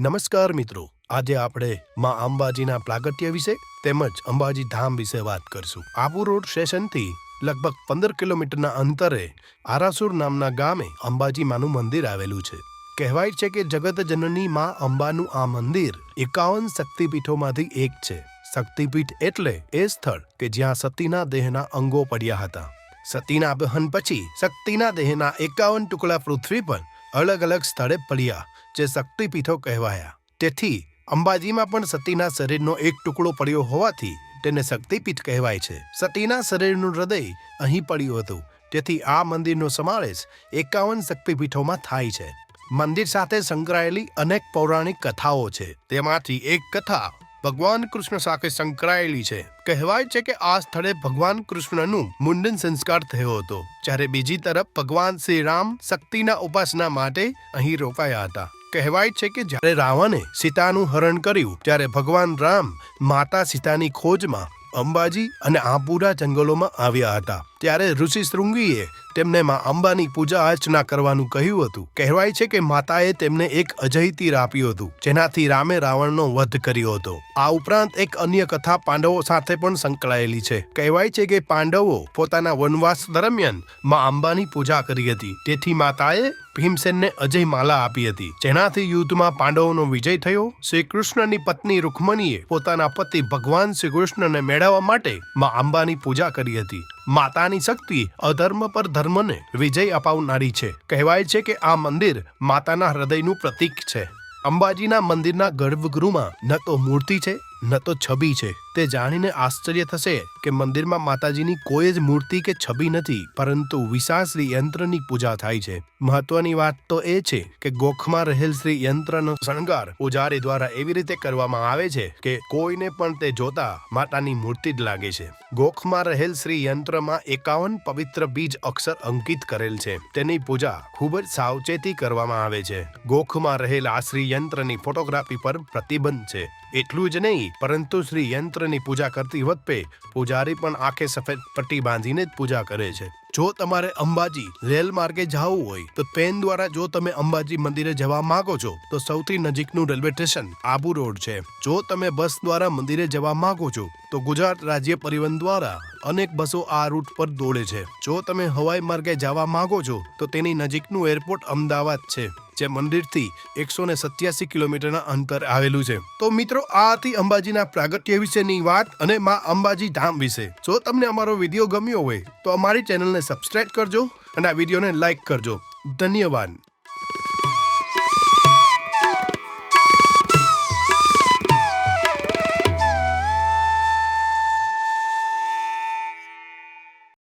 નમસ્કાર મિત્રો, આજે આપણે માં અંબાજીના પ્રાગટ્ય વિશે તેમજ અંબાજી ધામ વિશે વાત કરશું. આબુ રોડ સ્ટેશનથી લગભગ પંદર કિલોમીટરના અંતરે આરાસુર નામના ગામે અંબાજી માનું મંદિર આવેલું છે. કહેવાય છે કે જગત જનની માં અંબાનું આ મંદિર એકાવન શક્તિપીઠોમાંથી એક છે. શક્તિપીઠ એટલે એ સ્થળ કે જ્યાં સતીના દેહના અંગો પડ્યા હતા. સતીના દહન પછી શક્તિના દેહના એકાવન ટુકડા પૃથ્વી પર અલગ અલગ સ્થળે પડ્યા. જે શક્તિપીઠો કહેવાયા. તેથી અંબાજીમાં પણ સતીના શરીરનો એક ટુકડો પડ્યો હોવાથી તેને શક્તિપીઠ કહેવાય છે. સતીના શરીરનું હૃદય અહીં પડ્યું હતું. તેથી આ મંદિરનો સમાવેશ એકાવન શક્તિપીઠોમાં થાય છે. મંદિર સાથે સંકળાયેલી અનેક પૌરાણિક કથાઓ છે. તેમાંથી એક કથા ભગવાન કૃષ્ણ સાથે સંકળાયેલી છે. કહેવાય છે કે આ સ્થળે ભગવાન કૃષ્ણનું મુંડન સંસ્કાર થયો હતો, જ્યારે બીજી તરફ ભગવાન શ્રી રામ શક્તિના ઉપાસના માટે અહીં રોકાયા હતા. કહેવાય છે કે જ્યારે રાવણે સીતાનું હરણ કર્યું, ત્યારે ભગવાન રામ માતા સીતાની ખોજમાં અંબાજી અને આપુરા જંગલોમાં આવ્યા હતા. ત્યારે ઋષિ શૃંગીએ તેમને માં અંબાની પૂજા અર્ચના કરવાનું કહ્યું હતું. કહેવાય છે કે માતાએ તેમને એક અજય તીર આપ્યું હતું, જેનાથી રામે રાવણનો વધ કર્યો હતો. આ ઉપરાંત એક અન્ય કથા પાંડવો સાથે પણ સંકળાયેલી છે. કહેવાય છે કે પાંડવો પોતાના વનવાસ દરમિયાનમાં અંબાની પૂજા કરી હતી. તેથી માતાએ ભીમસેનને અજય માલા આપી હતી, જેનાથી યુદ્ધમાં પાંડવોનો વિજય થયો. શ્રી કૃષ્ણની પત્ની રૂકમણીએ પોતાના પતિ ભગવાન શ્રી કૃષ્ણને મેળવવા માટે માં અંબાની પૂજા કરી હતી. માતાની શક્તિ, અધર્મ પર ધર્મને વિજય અપાવનારી છે. કહેવાય છે કે આ મંદિર માતાના હૃદયનું પ્રતીક છે. અંબાજીના મંદિરના ગર્ભગૃહમાં ન તો મૂર્તિ છે ન તો છબી છે. તે જાણીને આશ્ચર્ય થશે કે મંદિરમાં માતાજીની કોઈ જ મૂર્તિ કે છબી નથી, પરંતુ વિશાળ શ્રી યંત્રની પૂજા થાય છે. મહત્વની વાત તો એ છે કે ગોખમાં રહેલ શ્રી યંત્રનો શણગાર પૂજારી દ્વારા એવી રીતે કરવામાં આવે છે કે કોઈને પણ તે જોતા માતાની મૂર્તિ જ લાગે છે. ગોખમાં રહેલ શ્રી યંત્રમાં એકાવન પવિત્ર બીજ અક્ષર અંકિત કરેલ છે. તેની પૂજા ખૂબ જ સાવચેતી કરવામાં આવે છે. ગોખમાં રહેલ આ શ્રી યંત્રની ફોટોગ્રાફી પર પ્રતિબંધ છે. એટલું જ નહીં, પરંતુ શ્રી યંત્રની પૂજા કરતી વખતે પૂજારી પણ આંખે સફેદ પટ્ટી બાંધીને જ પૂજા કરે છે. જો તમારે અંબાજી રેલ માર્ગે જવું હોય, તો ટ્રેન દ્વારા જો તમે અંબાજી મંદિરે જવા માંગો છો, તો સૌથી નજીકનું રેલવે સ્ટેશન આબુ રોડ છે. જો તમે બસ દ્વારા મંદિરે જવા માંગો છો, તો ગુજરાત રાજ્ય પરિવહન દ્વારા અનેક બસો આ રૂટ પર દોડે છે. જો તમે હવાઈ માર્ગે જવા માંગો છો, તો તેની નજીકનું એરપોર્ટ અમદાવાદ છે. જે મંદિરથી એકસો ને સત્યાસી કિલોમીટરના અંતર આવેલું છે. તો મિત્રો, આ હતી અંબાજીના પ્રાગટ્ય વિશેની વાત અને મા અંબાજી ધામ વિશે. જો તમને અમારો વીડિયો ગમ્યો હોય, તો અમારી ચેનલને સબસ્ક્રાઇબ કરજો અને આ વિડીયોને લાઈક કરજો. ધન્યવાદ.